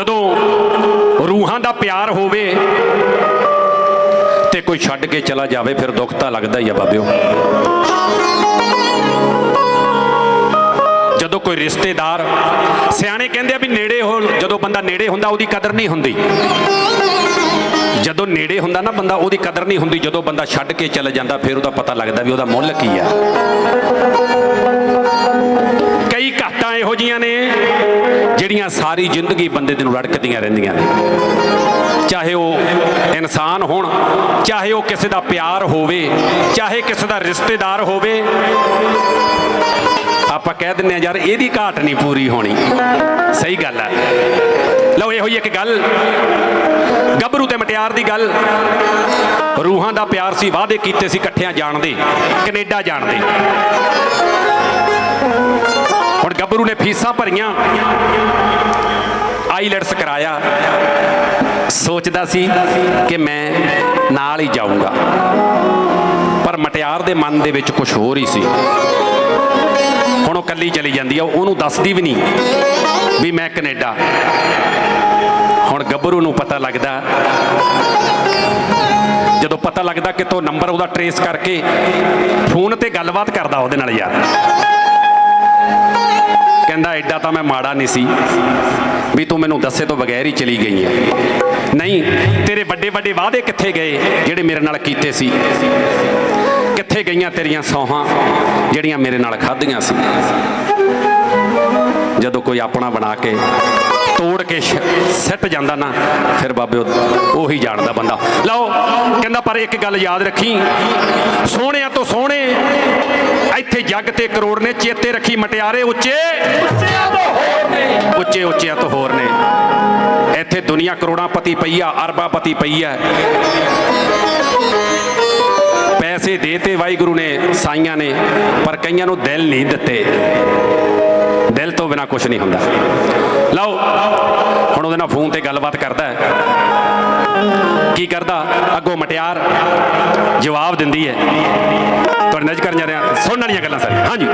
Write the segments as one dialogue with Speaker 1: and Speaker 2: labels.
Speaker 1: ਜਦੋਂ ਰੂਹਾਂ ਦਾ ਪਿਆਰ ਹੋਵੇ ਤੇ ਕੋਈ ਛੱਡ ਕੇ ਚਲਾ ਜਾਵੇ, ਫਿਰ ਦੁੱਖ ਤਾਂ ਲੱਗਦਾ ਹੀ ਆ ਬਾਬਿਓ। ਜਦੋਂ ਕੋਈ ਰਿਸ਼ਤੇਦਾਰ ਸਿਆਣੇ ਕਹਿੰਦੇ ਆ ਵੀ ਨੇੜੇ ਹੋ, ਜਦੋਂ ਬੰਦਾ ਨੇੜੇ ਹੁੰਦਾ, ਉਹਦੀ ਕਦਰ ਨਹੀਂ ਹੁੰਦੀ। ਜਦੋਂ ਨੇੜੇ ਹੁੰਦਾ ਨਾ ਬੰਦਾ, ਉਹਦੀ ਕਦਰ ਨਹੀਂ ਹੁੰਦੀ, ਜਦੋਂ ਬੰਦਾ ਛੱਡ ਕੇ ਚਲੇ ਜਾਂਦਾ, ਫਿਰ ਉਹਦਾ ਪਤਾ ਲੱਗਦਾ ਵੀ ਉਹਦਾ ਮੁੱਲ ਕੀ ਆ। ਕਈ ਘਾਟਾਂ ਇਹੋ ਜੀਆਂ ਨੇ ਜਿਹੜੀਆਂ ਸਾਰੀ ਜ਼ਿੰਦਗੀ ਬੰਦੇ ਦੇ ਨੂੰ ਰੜਕਦੀਆਂ ਰਹਿੰਦੀਆਂ ਨੇ। ਚਾਹੇ ਉਹ ਇਨਸਾਨ ਹੋਣ, ਚਾਹੇ ਉਹ ਕਿਸੇ ਦਾ ਪਿਆਰ ਹੋਵੇ, ਚਾਹੇ ਕਿਸੇ ਦਾ ਰਿਸ਼ਤੇਦਾਰ ਹੋਵੇ। ਆਪਾਂ ਕਹਿ ਦਿੰਨੇ ਆ ਯਾਰ ਇਹਦੀ ਘਾਟ ਨਹੀਂ ਪੂਰੀ ਹੋਣੀ। ਸਹੀ ਗੱਲ ਹੈ ਲਓ, ਇਹੋ ਹੀ ਇੱਕ ਗੱਲ। ਗੱਭਰੂ ਤੇ ਮਟਿਆਰ ਦੀ ਗੱਲ। ਰੂਹਾਂ ਦਾ ਪਿਆਰ ਸੀ, ਵਾਅਦੇ ਕੀਤੇ ਸੀ ਇਕੱਠਿਆਂ ਜਾਣ ਦੇ, ਕੈਨੇਡਾ ਜਾਣ ਦੇ। ਗੱਭਰੂ ਨੇ ਫੀਸਾਂ ਭਰੀਆਂ। ਆਈਲੈਟਸ ਕਰਾਇਆ। ਸੋਚਦਾ ਸੀ ਕਿ ਮੈਂ ਨਾਲ ਹੀ ਜਾਊਂਗਾ। ਪਰ ਮਟਿਆਰ ਦੇ ਮਨ ਦੇ ਵਿੱਚ ਕੁਝ ਹੋਰ ਹੀ ਸੀ। ਹੁਣ ਉਹ ਕੱਲੀ ਚਲੀ ਜਾਂਦੀ ਆ, ਉਹਨੂੰ ਦੱਸਦੀ ਵੀ ਨਹੀਂ ਵੀ ਮੈਂ ਕੈਨੇਡਾ। ਹੁਣ ਗੱਭਰੂ ਨੂੰ ਪਤਾ ਲੱਗਦਾ, ਜਦੋਂ ਪਤਾ ਲੱਗਦਾ ਕਿ ਤੋ ਨੰਬਰ ਉਹਦਾ ਟਰੇਸ ਕਰਕੇ ਫੋਨ ਤੇ ਗੱਲਬਾਤ ਕਰਦਾ ਉਹਦੇ ਨਾਲ ਯਾਰ। ਕਹਿੰਦਾ ਐਡਾ ਤਾਂ ਮੈਂ ਮਾੜਾ ਨਹੀਂ ਸੀ ਵੀ ਤੂੰ ਮੈਨੂੰ ਦੱਸੇ ਤੋਂ ਬਗੈਰ ਹੀ ਚਲੀ ਗਈ ਹੈ। ਨਹੀਂ, ਤੇਰੇ ਵੱਡੇ ਵੱਡੇ ਵਾਅਦੇ ਕਿੱਥੇ ਗਏ ਜਿਹੜੇ ਮੇਰੇ ਨਾਲ ਕੀਤੇ ਸੀ? ਕਿੱਥੇ ਗਈਆਂ ਤੇਰੀਆਂ ਸੌਹਾਂ ਜਿਹੜੀਆਂ ਮੇਰੇ ਨਾਲ ਖਾਧੀਆਂ ਸੀ? ਜਦੋਂ ਕੋਈ ਆਪਣਾ ਬਣਾ ਕੇ ਤੋੜ ਕੇ ਸਿੱਟ ਜਾਂਦਾ ਨਾ, ਫਿਰ ਬਾਬੇ ਉਹੀ ਜਾਣਦਾ ਬੰਦਾ। ਲਓ, ਕਹਿੰਦਾ ਪਰ ਇੱਕ ਗੱਲ ਯਾਦ ਰੱਖੀ। ਸੋਹਣੇ ਜੱਗ ਤੇ ਕਰੋੜ ਨੇ, ਚੇਤੇ ਰੱਖੀ ਮਟਿਆਰੇ ਉੱਚੇ। ਉੱਚੇ ਉੱਚਿਆਂ ਤੋਂ ਹੋਰ ਨੇ। ਇੱਥੇ ਦੁਨੀਆ ਕਰੋੜਾਂ ਪਤੀ ਪਈ ਆ, ਅਰਬਾਂ ਪਤੀ ਪਈ ਆ। ਪੈਸੇ ਦੇਤੇ ਵਾਹਿਗੁਰੂ ਨੇ, ਸਾਈਆਂ ਨੇ, ਪਰ ਕਈਆਂ ਨੂੰ ਦਿਲ ਨਹੀਂ ਦਿੱਤੇ। ਦਿਲ ਤੋਂ ਬਿਨਾ ਕੁਝ ਨਹੀਂ ਹੁੰਦਾ। ਲਓ, ਹੁਣ ਉਹਦੇ ਨਾਲ ਫੋਨ ਤੇ ਗੱਲਬਾਤ ਕਰਦਾ ਕੀ ਕਰਦਾ? ਅੱਗੋਂ ਮਟਿਆਰ ਜਵਾਬ ਦਿੰਦੀ ਹੈ। ਤੁਹਾਡੇ ਨਜ਼ਰ ਕਰਨ ਜਾ ਰਿਹਾ। ਸੁਣਨ ਵਾਲੀਆਂ ਗੱਲਾਂ ਸਾਰੀਆਂ ਹਾਂਜੀ।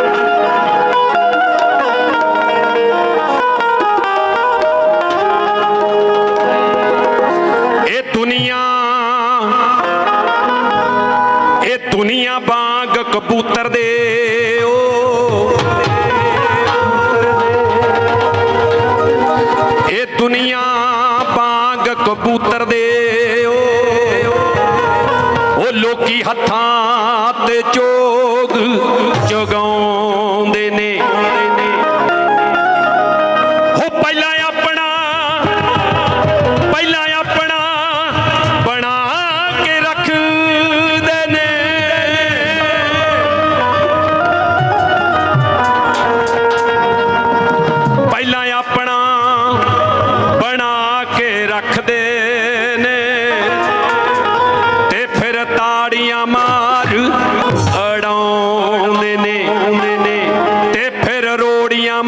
Speaker 1: ਫਿਰ ਰੋੜੀਆਂ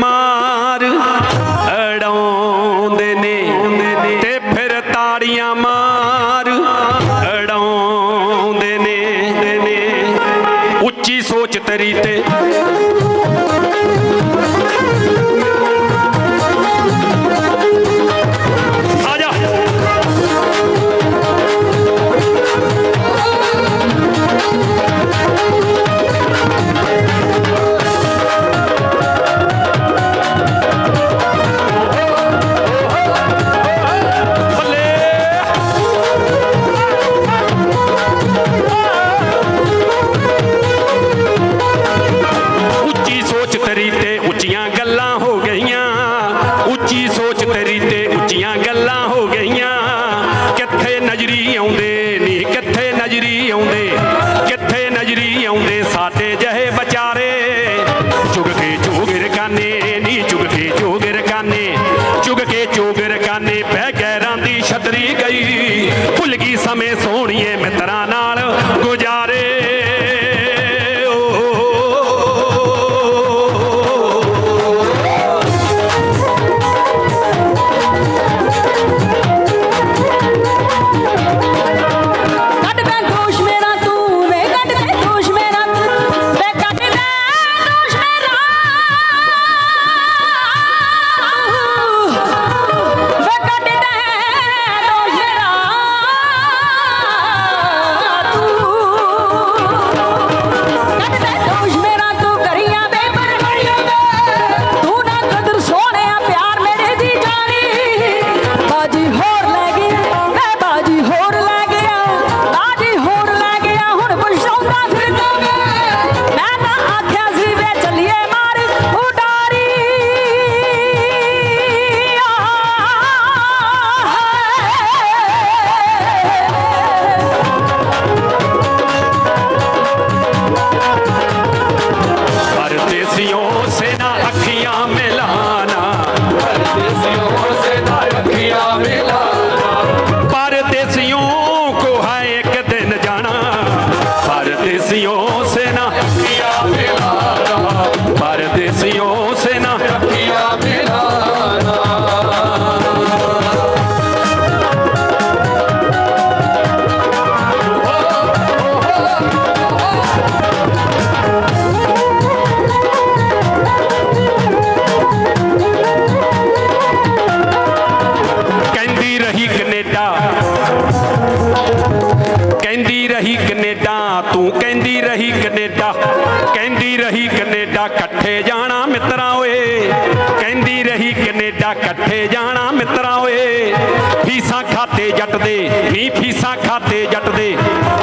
Speaker 1: ਖਾਤੇ ਜੱਟ ਦੇ ਨੀ ਫੀਸਾਂ ਖਾਤੇ ਜੱਟ ਦੇ,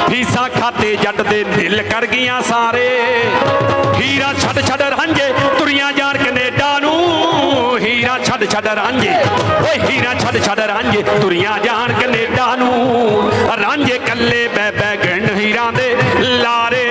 Speaker 1: ਫੀਸਾਂ ਖਾਤੇ ਜੱਟ ਦੇ ਦਿਲ ਕਰ ਗਈਆਂ ਸਾਰੇ। ਹੀਰਾ ਛੱਡ ਛੱਡ ਰਾਂਝੇ ਤੁਰੀਆਂ ਜਾਣ ਕੈਨੇਡਾ ਨੂੰ। ਹੀਰਾ ਛੱਡ ਛੱਡ ਰਾਂਝੇ ਓਏ ਹੀਰਾ ਛੱਡ ਛੱਡ ਰਾਂਝੇ ਤੁਰੀਆਂ ਜਾਣ ਕੈਨੇਡਾ ਨੂੰ। ਰਾਂਝੇ ਕੱਲੇ ਬੈ ਬੈ ਗੰਢ ਹੀਰਾਂ ਦੇ ਲਾਰੇ।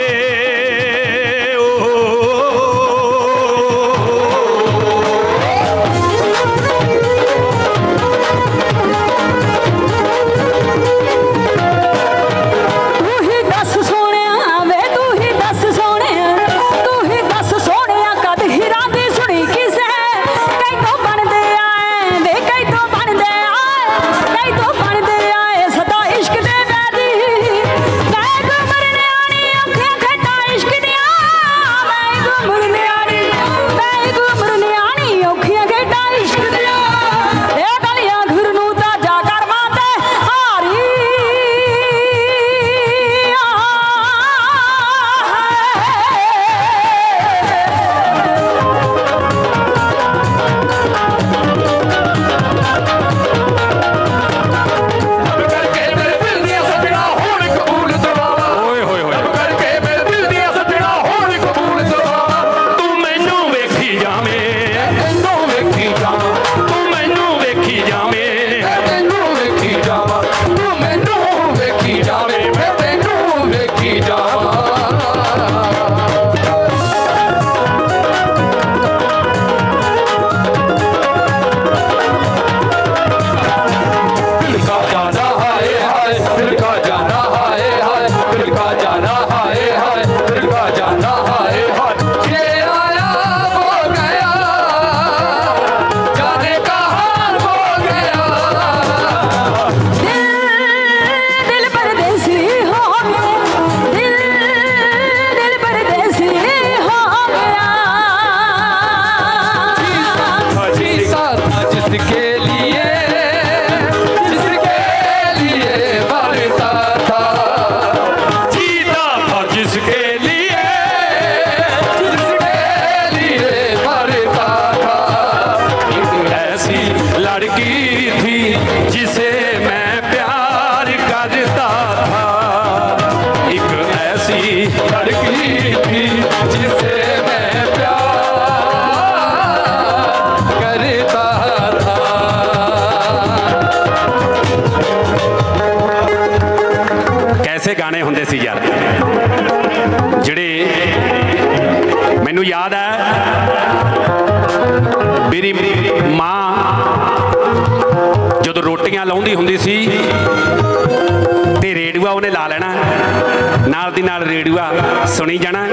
Speaker 2: ਦੀ
Speaker 1: ਨਾਲ ਰੇਡੂਆ ਸੁਣੀ ਜਾਣਾ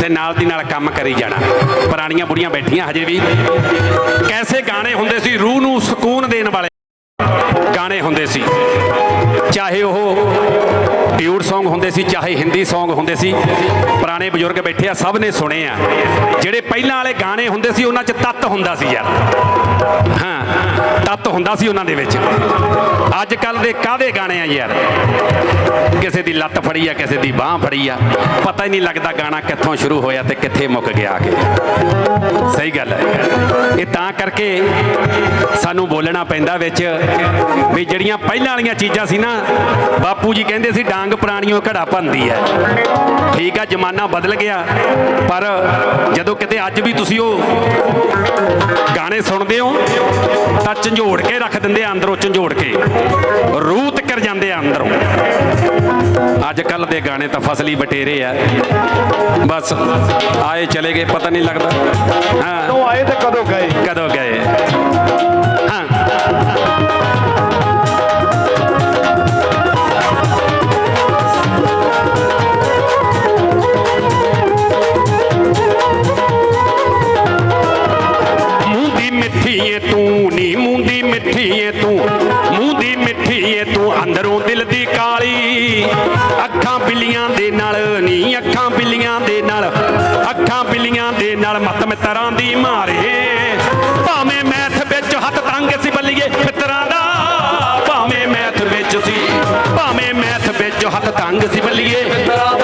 Speaker 1: ਤੇ ਨਾਲ ਦੀ ਨਾਲ ਕੰਮ ਕਰੀ ਜਾਣਾ। ਪੁਰਾਣੀਆਂ ਬੁੜੀਆਂ ਬੈਠੀਆਂ ਹਜੇ ਵੀ। ਕੈਸੇ ਗਾਣੇ ਹੁੰਦੇ ਸੀ, ਰੂਹ ਨੂੰ ਸਕੂਨ ਦੇਣ ਵਾਲੇ। ਗਾਣੇ ਹੁੰਦੇ ਸੀ। ਚਾਹੇ ਉਹ ਟਿਊਡ Song ਹੁੰਦੇ ਸੀ, ਚਾਹੇ ਹਿੰਦੀ Song ਹੁੰਦੇ ਸੀ। ਪੁਰਾਣੇ ਬਜ਼ੁਰਗ ਬੈਠੇ ਆ, ਸਭ ਨੇ ਸੁਣੇ ਆ। ਜਿਹੜੇ ਪਹਿਲਾਂ ਵਾਲੇ ਗਾਣੇ ਹੁੰਦੇ ਸੀ, ਉਹਨਾਂ 'ਚ ਤੱਤ ਹੁੰਦਾ ਸੀ ਯਾਰ। ਹਾਂ, ਤੱਤ ਹੁੰਦਾ ਸੀ ਉਹਨਾਂ ਦੇ ਵਿੱਚ। ਅੱਜ ਕੱਲ ਦੇ ਕਾਦੇ ਗਾਣੇ ਆ ਯਾਰ? ਕਿਸੇ ਦੀ ਲੱਤ ਫੜੀ ਆ, ਕਿਸੇ ਦੀ ਬਾਹ ਫੜੀ ਆ। ਪਤਾ ਹੀ ਨਹੀਂ ਲੱਗਦਾ ਗਾਣਾ ਕਿੱਥੋਂ ਸ਼ੁਰੂ ਹੋਇਆ ਤੇ ਕਿੱਥੇ ਮੁੱਕ ਗਿਆ ਆ ਕੇ। ਸਹੀ ਗੱਲ ਹੈ। ਇਹ ਤਾਂ ਕਰਕੇ ਸਾਨੂੰ ਬੋਲਣਾ ਪੈਂਦਾ ਵਿੱਚ ਵੀ ਜਿਹੜੀਆਂ ਪਹਿਲਾਂ ਵਾਲੀਆਂ ਚੀਜ਼ਾਂ ਸੀ ਨਾ, ਬਾਪੂ ਜੀ ਕਹਿੰਦੇ ਸੀ, ਡਾਂਗ ਜੰਗ ਪੁਰਾਣੀਆਂ ਘੜਾ ਭੰਦੀ ਹੈ। ਠੀਕ ਆ ਜ਼ਮਾਨਾ ਬਦਲ ਗਿਆ। ਪਰ ਜਦੋਂ ਕਿਤੇ ਅੱਜ ਵੀ ਤੁਸੀਂ ਉਹ ਗਾਣੇ ਸੁਣਦੇ ਹੋ ਤਾਂ ਝੰਜੋੜ ਕੇ ਰੱਖ ਦਿੰਦੇ ਆ ਅੰਦਰੋਂ ਝੰਜੋੜ ਕੇ। ਰੂਹ ਤੱਕਰ ਜਾਂਦੇ ਆ ਅੰਦਰੋਂ। ਅੱਜ ਕੱਲ ਦੇ ਗਾਣੇ ਤਾਂ ਫਸਲੀ ਬਟੇਰੇ ਆ। ਬਸ ਆਏ ਚਲੇ ਗਏ ਪਤਾ ਨਹੀਂ ਲੱਗਦਾ। ਹਾਂ।
Speaker 3: ਕਦੋਂ ਆਏ ਤੇ ਕਦੋਂ ਗਏ?
Speaker 1: ਕਦੋਂ ਗਏ? ਹਾਂ। ਮਿੱਤਰਾਂ ਦਾ? ਭਾਵੇਂ ਮੈਥ ਵਿੱਚ ਸੀ ਭਾਵੇਂ ਮੈਥ ਵਿੱਚ ਹੱਥ ਤੰਗ ਸੀ ਬੱਲੀਏ।
Speaker 4: ਮਿੱਤਰਾਂ